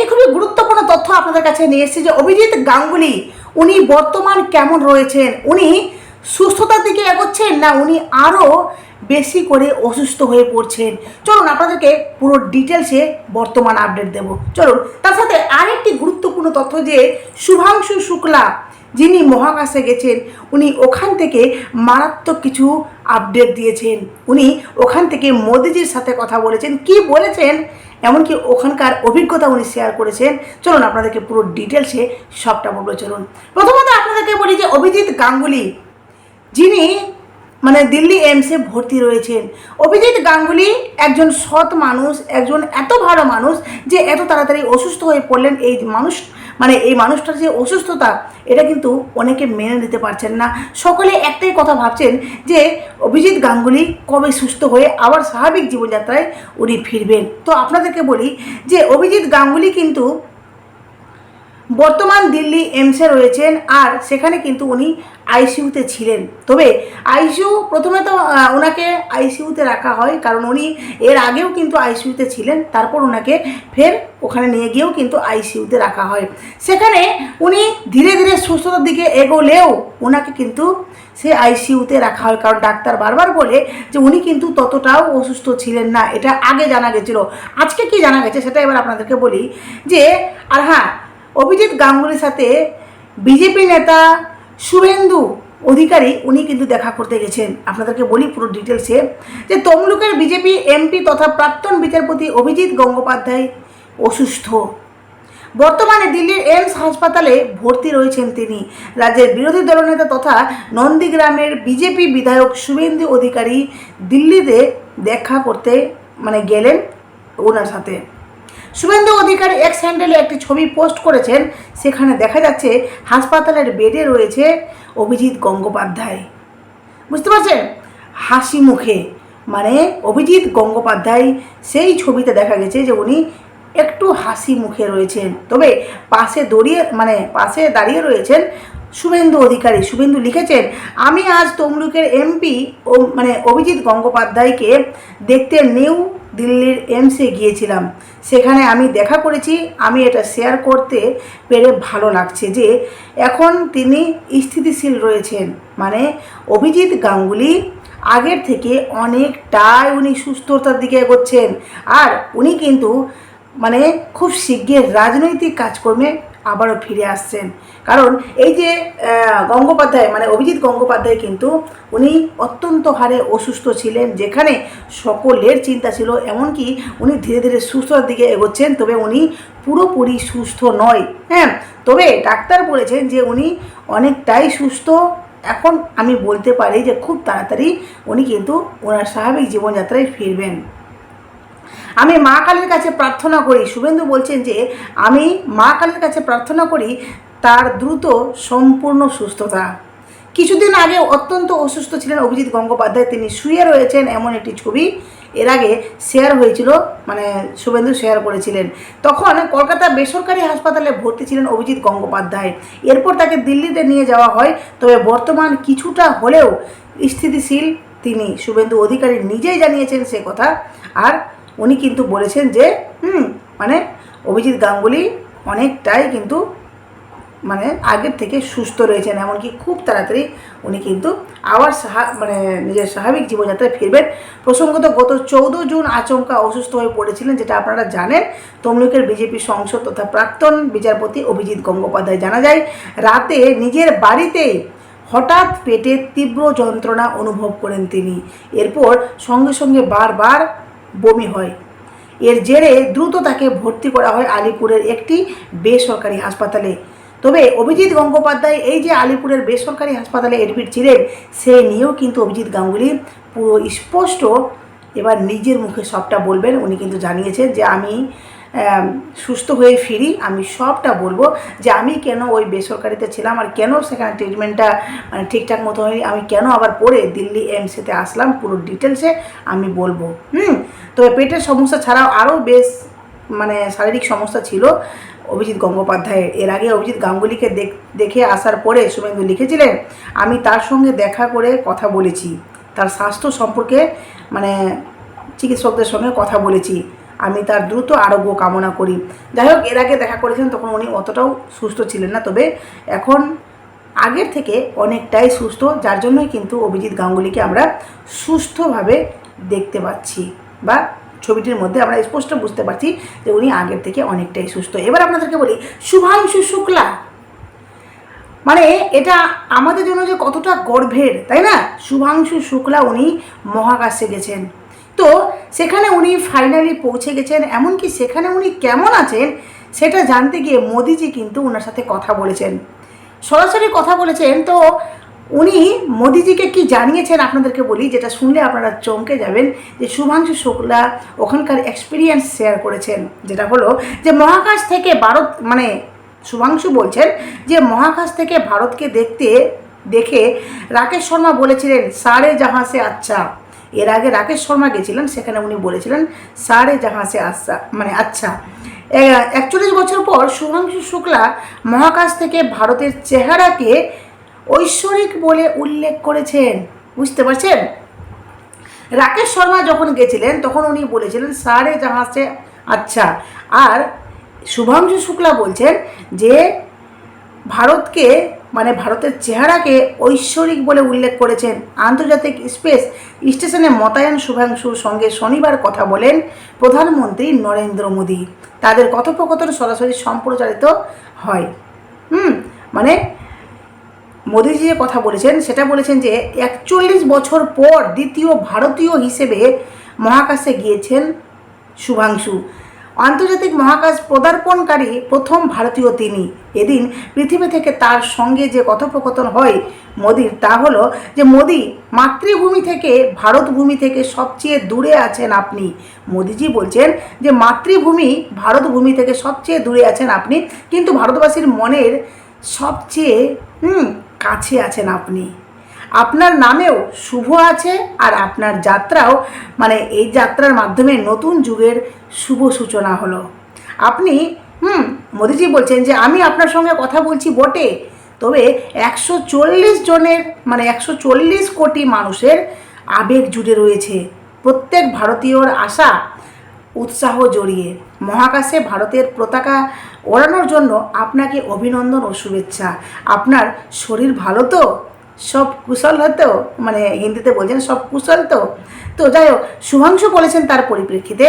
একটি খুবই গুরুত্বপূর্ণ তথ্য আপনাদের কাছে নিয়ে এসেছি যে অভিজিৎ গাঙ্গুলি, উনি বর্তমান কেমন রয়েছেন? উনি সুস্থতার দিকে এগোচ্ছেন না উনি আরও বেশি করে অসুস্থ হয়ে পড়ছেন? চলুন আপনাদেরকে পুরো ডিটেলসে বর্তমান আপডেট দেব। চলুন, তার সাথে আরেকটি গুরুত্বপূর্ণ তথ্য যে শুভাংশু শুক্লা, যিনি মহাকাশে গেছেন, উনি ওখান থেকে মারাত্মক কিছু আপডেট দিয়েছেন। উনি ওখান থেকে মোদিজির সাথে কথা বলেছেন। কি বলেছেন? এমনকি ওখানকার অভিজ্ঞতা উনি শেয়ার করেছেন। চলুন আপনাদেরকে পুরো ডিটেলসে সবটা বলব, চলুন। প্রথমত আপনাদেরকে বলি যে অভিজিৎ গাঙ্গুলি, যিনি মানে দিল্লি এমসে ভর্তি রয়েছেন। অভিজিৎ গাঙ্গুলি একজন সৎ মানুষ, একজন এত ভালো মানুষ যে এত তাড়াতাড়ি অসুস্থ হয়ে পড়লেন এই মানুষ মানে এই মানুষটার যে অসুস্থতা, এটা কিন্তু অনেকে মেনে নিতে পারছেন না। সকলে একটাই কথা ভাবছেন যে, অভিজিৎ গাঙ্গুলি কবে সুস্থ হয়ে আবার স্বাভাবিক জীবনযাত্রায় উনি ফিরবেন? তো আপনাদেরকে বলি যে, অভিজিৎ গাঙ্গুলি কিন্তু বর্তমান দিল্লি এমসে রয়েছেন আর সেখানে কিন্তু উনি আইসিইউতে ছিলেন। তবে আইসিইউ প্রথমে তো ওনাকে আইসিইউতে রাখা হয় কারণ উনি এর আগেও কিন্তু আইসিইউতে ছিলেন, তারপর ওনাকে ফের ওখানে নিয়ে গিয়েও কিন্তু আইসিইউতে রাখা হয়। সেখানে উনি ধীরে ধীরে সুস্থতার দিকে এগোলেও ওনাকে কিন্তু সে আইসিইউতে রাখা হয় কারণ ডাক্তার বারবার বলে যে উনি কিন্তু ততটাও অসুস্থ ছিলেন না, এটা আগে জানা গেছিল। আজকে কি জানা গেছে সেটা এবার আপনাদেরকে বলি যে, আর হ্যাঁ অভিজিৎ গাঙ্গুলির সাথে বিজেপি নেতা শুভেন্দু অধিকারী উনি কিন্তু দেখা করতে গেছেন। আপনাদেরকে বলি পুরো ডিটেলসে যে তমলুকের বিজেপি এমপি তথা প্রাক্তন বিচারপতি অভিজিৎ গঙ্গোপাধ্যায় অসুস্থ। বর্তমানে দিল্লির এইমস হাসপাতালে ভর্তি রয়েছেন তিনি। রাজ্যের বিরোধী দলনেতা তথা নন্দীগ্রামের বিজেপি বিধায়ক শুভেন্দু অধিকারী দিল্লিতে দেখা করতে মানে গেলেন ওনার সাথে। শুভেন্দু অধিকারী এক্স হ্যান্ডেলে একটি ছবি পোস্ট করেছেন। সেখানে দেখা যাচ্ছে হাসপাতালের বেডে রয়েছে অভিজিৎ গঙ্গোপাধ্যায়। বুঝতে পারছেন? হাসি মুখে। মানে অভিজিৎ গঙ্গোপাধ্যায় সেই ছবিতে দেখা গেছে যে উনি একটু হাসি মুখে রয়েছেন। তবে পাশে দড়িয়ে মানে পাশে দাঁড়িয়ে রয়েছেন শুভেন্দু অধিকারী। শুভেন্দু লিখেছেন, আমি আজ তমলুকের এমপি ও মানে অভিজিৎ গঙ্গোপাধ্যায়কে দেখতে নিউ দিল্লির এমসে গিয়েছিলাম। সেখানে আমি দেখা করেছি, আমি এটা শেয়ার করতে পেরে ভালো লাগছে যে এখন তিনি স্থিতিশীল রয়েছেন। মানে অভিজিৎ গাঙ্গুলি আগের থেকে অনেকটাই উনি সুস্থতার দিকে এগোচ্ছেন। আর উনি কিন্তু মানে খুব শীঘ্র রাজনৈতিক কাজকর্মে আবারও ফিরে আসছেন। কারণ এই যে গঙ্গোপাধ্যায় মানে অভিজিৎ গঙ্গোপাধ্যায় কিন্তু উনি অত্যন্ত হারে অসুস্থ ছিলেন, যেখানে সকলের চিন্তা ছিল, এমনকি উনি ধীরে ধীরে সুস্থতার দিকে এগোচ্ছেন, তবে উনি পুরোপুরি সুস্থ নয়। হ্যাঁ তবে ডাক্তার বলেছেন যে উনি অনেকটাই সুস্থ। এখন আমি বলতে পারি যে খুব তাড়াতাড়ি উনি কিন্তু ওনার স্বাভাবিক জীবনযাত্রায় ফিরবেন। আমি মা কালীর কাছে প্রার্থনা করি। শুভেন্দু বলছেন যে, আমি মা কালীর কাছে প্রার্থনা করি তার দ্রুত, সম্পূর্ণ সুস্থতা। কিছুদিন আগে অত্যন্ত অসুস্থ ছিলেন অভিজিৎ গঙ্গোপাধ্যায়। তিনি শুয়ে রয়েছেন এমন একটি ছবি। এর আগে শেয়ার হয়েছিল মানে শুভেন্দু শেয়ার করেছিলেন। তখন কলকাতা বেসরকারি হাসপাতালে ভর্তি ছিলেন অভিজিৎ গঙ্গোপাধ্যায়। এরপর তাকে দিল্লিতে নিয়ে যাওয়া হয়। তবে বর্তমান কিছুটা হলেও স্থিতিশীল তিনি। শুভেন্দু অধিকারী নিজেই জানিয়েছেন সে কথা। আর উনি কিন্তু বলেছেন যে, হুম মানে অভিজিৎ গাঙ্গুলি অনেকটাই কিন্তু মানে আগের থেকে সুস্থ রয়েছেন, এমনকি খুব তাড়াতাড়ি উনি কিন্তু আবার সাহা মানে নিজের স্বাভাবিক জীবনযাত্রায় ফিরবেন। প্রসঙ্গত গত চৌদ্দ জুন আচমকা অসুস্থ হয়ে পড়েছিলেন, যেটা আপনারা জানেন। তমলুকের বিজেপি সংসদ তথা প্রাক্তন বিচারপতি অভিজিৎ গঙ্গোপাধ্যায় জানা যায়, রাতে নিজের বাড়িতে হঠাৎ পেটে তীব্র যন্ত্রণা অনুভব করেন তিনি। এরপর সঙ্গে সঙ্গে বারবার বমি হয়। এর জেরে দ্রুত তাকে ভর্তি করা হয় আলিপুরের একটি বেসরকারি হাসপাতালে। তবে অভিজিৎ গঙ্গোপাধ্যায় এই যে আলিপুরের বেসরকারি হাসপাতালে অ্যাডমিট ছিলেন, সে নিয়েও কিন্তু অভিজিৎ গাঙ্গুলি পুরো স্পষ্ট এবার নিজের মুখে সবটা বলবেন। উনি কিন্তু জানিয়েছেন যে, আমি সুস্থ হয়ে ফিরি, আমি সবটা বলব যে আমি কেন ওই বেসরকারিতে ছিলাম আর কেন সেখানে ট্রিটমেন্টটা মানে ঠিকঠাক মতো হয়নি, আমি কেন আবার পড়ে দিল্লি এমসেতে আসলাম, পুরো ডিটেলসে আমি বলব, হুম? তবে পেটের সমস্যা ছাড়াও আরও বেশ মানে শারীরিক সমস্যা ছিল, অভিজিৎ গঙ্গোপাধ্যায়ের। এর আগে অভিজিৎ গাঙ্গুলিকে দেখে আসার পরে শুভেন্দু লিখেছিলেন, আমি তার সঙ্গে দেখা করে কথা বলেছি, তার স্বাস্থ্য সম্পর্কে মানে চিকিৎসকদের সঙ্গে কথা বলেছি আমি তার দ্রুত আরোগ্য কামনা করি। যাই হোক এর আগে দেখা করেছেন তখন উনি অতটাও সুস্থ ছিলেন না। তবে এখন আগের থেকে অনেকটাই সুস্থ, যার জন্যই কিন্তু অভিজিৎ গাঙ্গুলিকে আমরা সুস্থভাবে দেখতে পাচ্ছি বা ছবিটির মধ্যে আমরা স্পষ্ট বুঝতে পারছি যে উনি আগের থেকে অনেকটাই সুস্থ। এবার আপনাদেরকে বলি, শুভাংশু শুক্লা। মানে এটা আমাদের জন্য যে কতটা গর্বের তাই না? শুভাংশু শুক্লা উনি মহাকাশে গেছেন। তো সেখানে উনি ফাইনালি পৌঁছে গেছেন, এমনকি সেখানে উনি কেমন আছেন সেটা জানতে গিয়ে মোদিজি কিন্তু ওনার সাথে কথা বলেছেন। সরাসরি কথা বলেছেন, তো উনি মোদিজিকে কি জানিয়েছেন আপনাদেরকে বলি, যেটা শুনলে আপনারা চমকে যাবেন, যে শুভাংশু শুক্লা ওখানকার এক্সপিরিয়েন্স শেয়ার করেছেন, যেটা হলো যে মহাকাশ থেকে ভারত মানে শুভাংশু বলছেন যে মহাকাশ থেকে ভারতকে দেখতে, দেখে রাকেশ শর্মা বলেছিলেন, সারে জাহাসে আচ্ছা। এর আগে রাকেশ শর্মা গেছিলেন, সেখানে উনি বলেছিলেন, সারে জাহাসে আচ্ছা মানে আচ্ছা। একচল্লিশ বছর পর শুভাংশু শুক্লা মহাকাশ থেকে ভারতের চেহারাকে ঐশ্বরিক বলে উল্লেখ করেছেন। বুঝতে পারছেন? রাকেশ শর্মা যখন গেছিলেন, তখন উনি বলেছিলেন, সারে জাহাজে আচ্ছা। আর শুভাংশু শুক্লা বলছেন যে ভারতকে মানে ভারতের চেহারাকে ঐশ্বরিক বলে উল্লেখ করেছেন আন্তর্জাতিক স্পেস স্টেশনে মোতায়েন শুভাংশুর সঙ্গে শনিবার কথা বলেন প্রধানমন্ত্রী নরেন্দ্র মোদী। তাদের কথোপকথন সরাসরি সম্প্রচারিত হয়। হুম মানে মোদিজি যে কথা বলেছেন, সেটা বলেছেন যে একচল্লিশ বছর পর দ্বিতীয় ভারতীয় হিসেবে মহাকাশে গিয়েছেন শুভাংশু। আন্তর্জাতিক মহাকাশ পদার্পণকারী প্রথম ভারতীয় তিনি। এদিন পৃথিবী থেকে তার সঙ্গে যে কথোপকথন হয় মোদির, তা হলো যে, মোদি, মাতৃভূমি থেকে ভারতভূমি থেকে সবচেয়ে দূরে আছেন আপনি। মোদিজি বলছেন যে, মাতৃভূমি ভারতভূমি থেকে সবচেয়ে দূরে আছেন আপনি, কিন্তু ভারতবাসীর মনের সবচেয়ে কাছে আছেন আপনি। আপনার নামেও শুভ আছে আর আপনার যাত্রাও মানে এই যাত্রার মাধ্যমে নতুন যুগের শুভ সূচনা হলো। আপনি, হুম, মোদিজি বলছেন যে আমি আপনার সঙ্গে কথা বলছি বটে, তবে একশো চল্লিশ জনের মানে একশো চল্লিশ কোটি মানুষের আবেগ জুড়ে রয়েছে। প্রত্যেক ভারতীয়র আশা, উৎসাহ জড়িয়ে। মহাকাশে ভারতের পতাকা ওড়ানোর জন্য আপনাকে অভিনন্দন ও শুভেচ্ছা। আপনার শরীর ভালো তো? সব কুশল হতো মানে হিন্দিতে বলছেন সব কুশল তো। তো যাই হোক শুভাংশু বলেছেন তার পরিপ্রেক্ষিতে,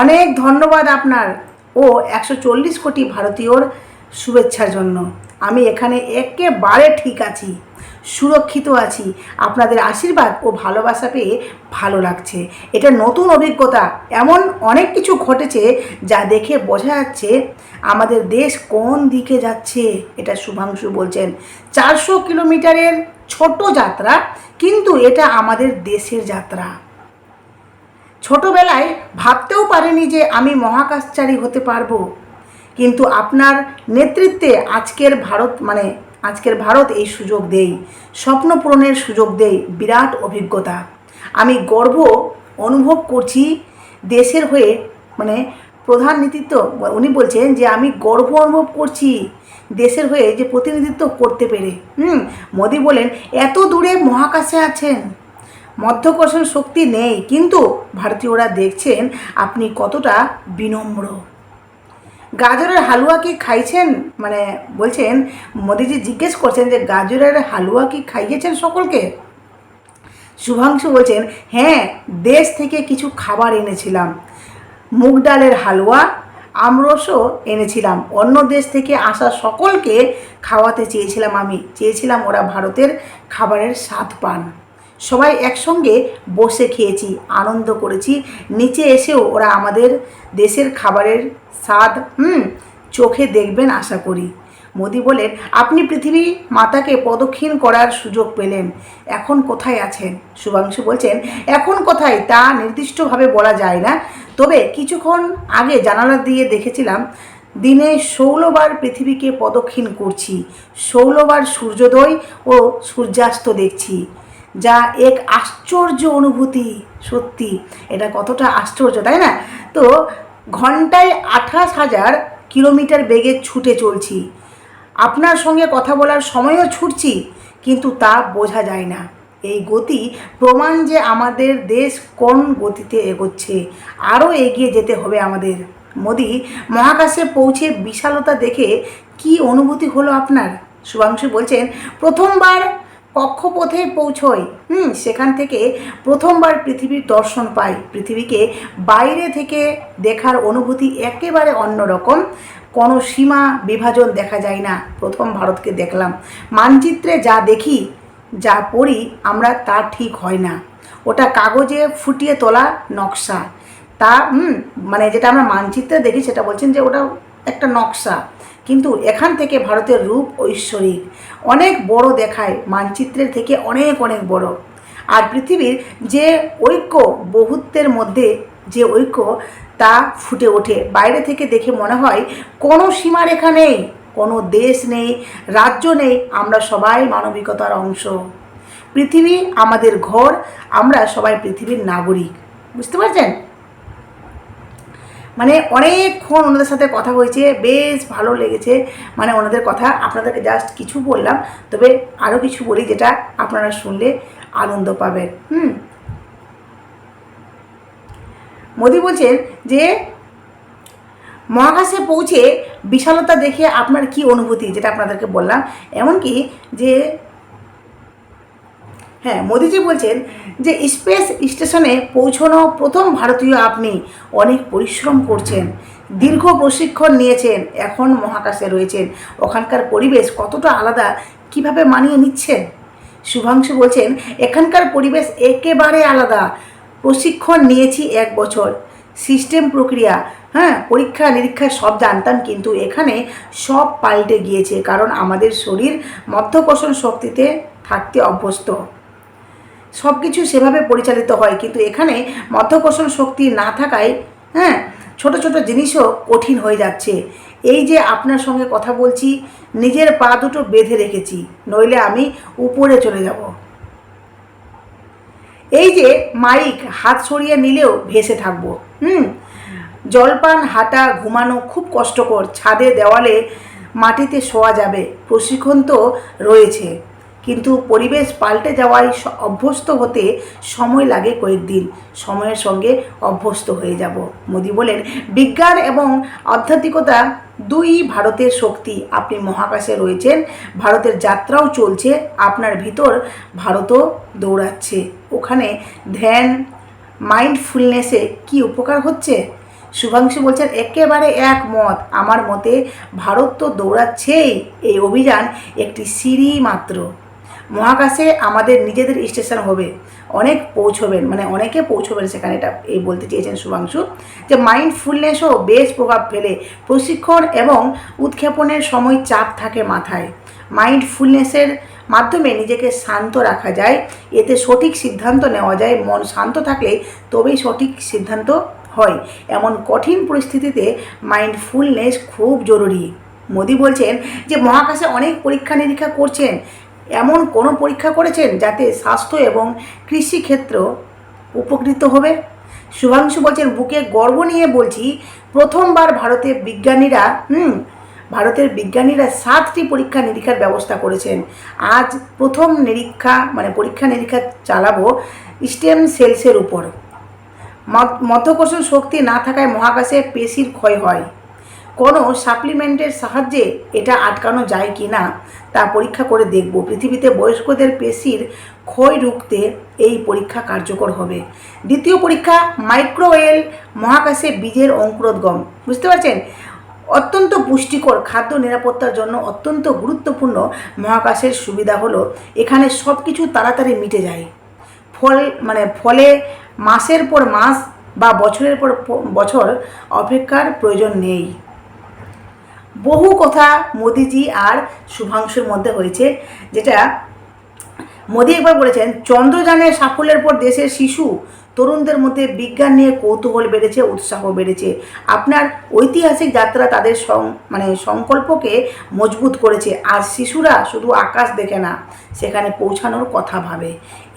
অনেক ধন্যবাদ আপনার। ও একশো চল্লিশ কোটি ভারতীয়র শুভেচ্ছার জন্য। আমি এখানে একেবারে ঠিক আছি, সুরক্ষিত আছি। আপনাদের আশীর্বাদ ও ভালোবাসা পেয়ে ভালো লাগছে। এটা নতুন অভিজ্ঞতা, এমন অনেক কিছু ঘটেছে যা দেখে বোঝা যাচ্ছে আমাদের দেশ কোন দিকে যাচ্ছে, এটা শুভাংশু বলছেন। চারশো কিলোমিটারের ছোট যাত্রা, কিন্তু এটা আমাদের দেশের যাত্রা। ছোটবেলায় ভাবতেও পারিনি যে আমি মহাকাশচারী হতে পারব। কিন্তু আপনার নেতৃত্বে আজকের ভারত মানে আজকের ভারত এই সুযোগ দেই, স্বপ্ন পূরণের সুযোগ দেই, বিরাট অভিজ্ঞতা। আমি গর্ব অনুভব করছি দেশের হয়ে মানে প্রধান নেতৃত্ব, উনি বলছেন যে আমি গর্ব অনুভব করছি দেশের হয়ে যে প্রতিনিধিত্ব করতে পেরে। হুম, মোদি বলেন, এত দূরে মহাকাশে আছেন। মধ্যকর্ষণ শক্তি নেই, কিন্তু ভারতীয়রা দেখছেন আপনি কতটা বিনম্র। গাজরের হালুয়া কি খাইছেন? মানে বলছেন, মোদিজি জিজ্ঞেস করছেন যে গাজরের হালুয়া কি খাইয়েছেন সকলকে? শুভাংশু বলছেন হ্যাঁ দেশ থেকে কিছু খাবার এনেছিলাম। মুগ ডালের হালুয়া আমরসও এনেছিলাম। অন্য দেশ থেকে আসা সকলকে খাওয়াতে চেয়েছিলাম আমি। চেয়েছিলাম ওরা ভারতের খাবারের স্বাদ পান। সবাই একসঙ্গে বসে খেয়েছি, আনন্দ করেছি। নিচে এসেও ওরা আমাদের দেশের খাবারের স্বাদ, হুম, চোখে দেখবেন আশা করি। মোদি বলেন, আপনি পৃথিবী মাতাকে প্রদক্ষিণ করার সুযোগ পেলেন, এখন কোথায় আছেন? শুভাংশু বলছেন, এখন কোথায়? তা নির্দিষ্টভাবে বলা যায় না। তবে কিছুক্ষণ আগে জানালা দিয়ে দেখেছিলাম, দিনে ষোলোবার পৃথিবীকে প্রদক্ষিণ করছি। ষোলোবার সূর্যোদয় ও সূর্যাস্ত দেখছি। যা এক আশ্চর্য অনুভূতি, সত্যি। এটা কতটা আশ্চর্য, তাই না? তো ঘন্টায় আঠাশ হাজার কিলোমিটার বেগে ছুটে চলছি। আপনার সঙ্গে কথা বলার সময়ও ছুটছি, কিন্তু তা বোঝা যায় না। এই গতি প্রমাণ যে আমাদের দেশ কোন গতিতে এগোচ্ছে। আরও এগিয়ে যেতে হবে আমাদের। মোদি, মহাকাশে পৌঁছে বিশালতা দেখে কি অনুভূতি হলো আপনার? শুভাংশু বলছেন, প্রথমবার কক্ষপথে পৌঁছই। হুম, সেখান থেকে প্রথমবার পৃথিবীর দর্শন পাই। পৃথিবীকে বাইরে থেকে দেখার অনুভূতি একেবারে অন্যরকম। কোনো সীমা বিভাজন দেখা যায় না। প্রথম ভারতকে দেখলাম। মানচিত্রে যা দেখি, যা পড়ি আমরা তা ঠিক হয় না। ওটা কাগজে ফুটিয়ে তোলা নকশা। তা মানে যেটা আমরা মানচিত্রে দেখি সেটা বলছেন যে ওটা একটা নকশা। কিন্তু এখান থেকে ভারতের রূপ ঐশ্বরিক। অনেক বড় দেখায় মানচিত্রের থেকে অনেক অনেক বড়। আর পৃথিবীর যে ঐক্য, বহুত্বের মধ্যে যে ঐক্য, তা ফুটে ওঠে। বাইরে থেকে দেখে মনে হয় কোনো সীমারেখা নেই, কোনো দেশ নেই, রাজ্য নেই, আমরা সবাই মানবিকতার অংশ। পৃথিবী আমাদের ঘর, আমরা সবাই পৃথিবীর নাগরিক। বুঝতে পারছেন? মানে অনেকক্ষণ ওনাদের সাথে কথা হয়েছে, বেশ ভালো লেগেছে। মানে ওনাদের কথা আপনাদেরকে জাস্ট কিছু বললাম, তবে আরও কিছু বলি যেটা আপনারা শুনলে আনন্দ পাবেন। হুম? মোদি বলছেন যে, মহাকাশে পৌঁছে বিশালতা দেখে আপনার কি অনুভূতি? যেটা আপনাদেরকে বললাম। এমনকি যে হ্যাঁ মোদিজি বলছেন যে স্পেস স্টেশনে পৌঁছানো প্রথম ভারতীয় আপনি অনেক পরিশ্রম করছেন, দীর্ঘ প্রশিক্ষণ নিয়েছেন, এখন মহাকাশে রয়েছেন। ওখানকার পরিবেশ কতটা আলাদা, কীভাবে মানিয়ে নিচ্ছেন? শুভাংশু বলছেন, এখানকার পরিবেশ একেবারে আলাদা। প্রশিক্ষণ নিয়েছি এক বছর। সিস্টেম প্রক্রিয়া হ্যাঁ পরীক্ষা নিরীক্ষা সব জানতাম, কিন্তু এখানে সব পাল্টে গিয়েছে, কারণ আমাদের শরীর মধ্যকোষণ শক্তিতে থাকতে অভ্যস্ত। সব কিছু সেভাবে পরিচালিত হয়, কিন্তু এখানে মধ্যকোষণ শক্তি না থাকায় হ্যাঁ ছোট ছোট জিনিসও কঠিন হয়ে যাচ্ছে। এই যে আপনার সঙ্গে কথা বলছি, নিজের পা দুটো বেঁধে রেখেছি, নইলে আমি উপরে চলে যাব। এই যে মাইক, হাত সরিয়ে নিলেও ভেসে থাকব, হুম? জলপান, হাঁটা, ঘুমানো খুব কষ্টকর, ছাদে দেওয়ালে মাটিতে শোয়া যাবে, প্রশিক্ষণ তো রয়েছে। কিন্তু পরিবেশ পাল্টে যাওয়ায় অভ্যস্ত হতে সময় লাগে কয়েকদিন। সময়ের সঙ্গে অভ্যস্ত হয়ে যাব, মোদি বলেন। বিজ্ঞান এবং আধ্যাত্মিকতা দুই ভারতের শক্তি। আপনি মহাকাশে রয়েছেন, ভারতের যাত্রাও চলছে, আপনার ভিতর ভারতও দৌড়াচ্ছে। ওখানে ধ্যান, মাইন্ডফুলনেসে কি উপকার হচ্ছে? শুভাংশু বলছেন, একেবারে এক মত। আমার মতে ভারত তো দৌড়াচ্ছেই। এই অভিযান একটি সিঁড়ি মাত্র। মহাকাশে আমাদের নিজেদের স্টেশন হবে। অনেক পৌঁছবেন মানে অনেকে পৌঁছবেন সেখানে, এটা এই বলতে চেয়েছেন শুভাংশু। যে মাইন্ডফুলনেসও বেশ প্রভাব ফেলে। প্রশিক্ষণ এবং উৎক্ষেপণের সময় চাপ থাকে মাথায়। মাইন্ডফুলনেসের মাধ্যমে নিজেকে শান্ত রাখা যায়। এতে সঠিক সিদ্ধান্ত নেওয়া যায়। মন শান্ত থাকলে তবেই সঠিক সিদ্ধান্ত হয়। এমন কঠিন পরিস্থিতিতে মাইন্ডফুলনেস খুব জরুরি। মোদি বলছেন যে, মহাকাশে অনেক পরীক্ষা নিরীক্ষা করছেন। এমন কোনো পরীক্ষা করেছেন যাতে স্বাস্থ্য এবং কৃষিক্ষেত্র উপকৃত হবে? শুভাংশু বলছেন, বুকে গর্ব নিয়ে বলছি, প্রথমবার ভারতের বিজ্ঞানীরা, হুম, ভারতের বিজ্ঞানীরা সাতটি পরীক্ষা নিরীক্ষার ব্যবস্থা করেছেন। আজ প্রথম নিরীক্ষা মানে পরীক্ষা নিরীক্ষা চালাবো স্টেম সেলসের উপর। মধ্যকোষণ শক্তি না থাকায় মহাকাশে পেশির ক্ষয় হয়। কোনো সাপ্লিমেন্টের সাহায্যে এটা আটকানো যায় কি না তা পরীক্ষা করে দেখব। পৃথিবীতে বয়স্কদের পেশির ক্ষয় রুখতে এই পরীক্ষা কার্যকর হবে। দ্বিতীয় পরীক্ষা, মাইক্রোওয়েল মহাকাশে বীজের অঙ্কুরোদ্গম। বুঝতে পারছেন? অত্যন্ত পুষ্টিকর খাদ্য নিরাপত্তার জন্য অত্যন্ত গুরুত্বপূর্ণ মহাকাশের সুবিধা হলো, এখানে সব কিছু তাড়াতাড়ি মিটে যায়। ফল মানে ফলে মাসের পর মাস বা বছরের পর বছর অপেক্ষার প্রয়োজন নেই। বহু কথা মোদিজি আর শুভাংশুর মধ্যে হয়েছে, যেটা মোদি একবার বলেছেন, চন্দ্রযানের সাফল্যের পর দেশের শিশু তরুণদের মধ্যে বিজ্ঞান নিয়ে কৌতূহল বেড়েছে, উৎসাহ বেড়েছে। আপনার ঐতিহাসিক যাত্রা তাদের সং মানে সংকল্পকে মজবুত করেছে। আর শিশুরা শুধু আকাশ দেখে না, সেখানে পৌঁছানোর কথা ভাবে।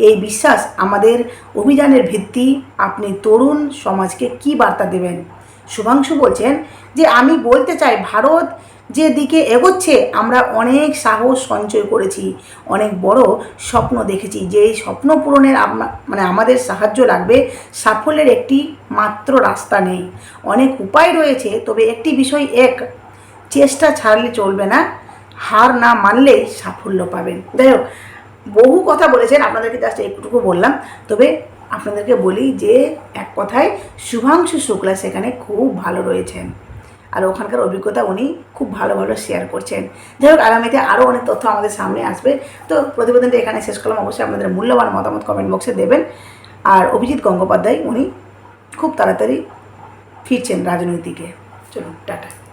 এই বিশ্বাস আমাদের অভিযানের ভিত্তি। আপনি তরুণ সমাজকে কি বার্তা দেবেন? শুভাংশু বলছেন যে, আমি বলতে চাই, ভারত যে দিকে এগোচ্ছে, আমরা অনেক সাহস সঞ্চয় করেছি, অনেক বড় স্বপ্ন দেখেছি। যে এই স্বপ্ন পূরণের মানে আমাদের সাহায্য লাগবে, সাফল্যের একটি মাত্র রাস্তা নেই। অনেক উপায় রয়েছে, তবে একটি বিষয় এক, চেষ্টা ছাড়লে চলবে না, হার না মানলেই সাফল্য পাবেন। যাই হোক, বহু কথা বলেছেন, আপনাদেরকে জাস্ট একটুকু বললাম, তবে আপনাদেরকে বলি যে এক কথায় শুভাংশু শুক্লা সেখানে খুব ভালো রয়েছেন। আর ওখানকার অভিজ্ঞতা উনি খুব ভালো ভালো শেয়ার করছেন। যাই হোক, আগামীতে আরও অনেক তথ্য আমাদের সামনে আসবে। তো প্রতিবেদনটা এখানে শেষ করলাম। অবশ্যই আপনাদের মূল্যবান মতামত কমেন্ট বক্সে দেবেন। আর অভিজিৎ গঙ্গোপাধ্যায়, উনি খুব তাড়াতাড়ি ফিরছেন রাজনীতিকে। চলুন, টাটা।